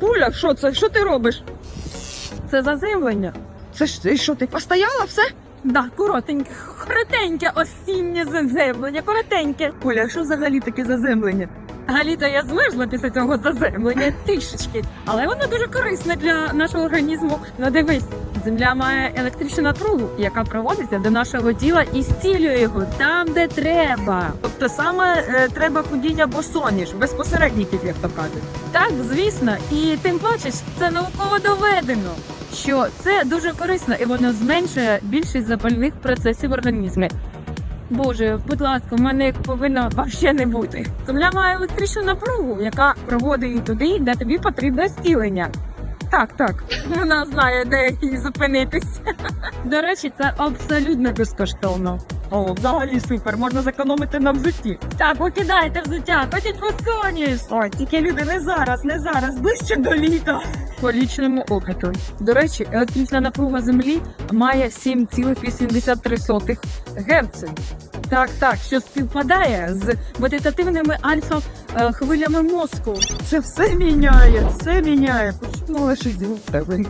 Пуля, що це? Що ти робиш? Це заземлення. Це ж ти що, ти постояла все? Да, коротеньке, коротеньке осіннє заземлення, коротеньке. Пуля, що взагалі таке заземлення? Галіта, я змерзла після цього заземлення трішечки, але воно дуже корисне для нашого організму. Ну дивись, земля має електричну напругу, яка проводиться до нашого тіла і зцілює його там, де треба. Тобто саме е, треба ходіння босоніж, без посередників, як то кажуть. Так, звісно, і тим паче це науково доведено, що це дуже корисно і воно зменшує більшість запальних процесів в організмі. Боже, будь ласка, в мене як повинно вообще не бути. Земля має електричну напругу, яка проводить її туди, де тобі потрібне зцілення. Так, так, вона знає, де їй зупинитись. До речі, це абсолютно безкоштовно. О, взагалі супер, можна зекономити на взутті. Так, покидайте взуття, ходіть фасоніш. Ой, тільки люди не зараз, не зараз, ближче до літа. по лічному опиту. До речі, електрична напруга Землі має 7,83 Гц. Так, так, що співпадає з медитативними альфа-хвилями мозку. Це все міняє, все міняє. Почему лише тебе?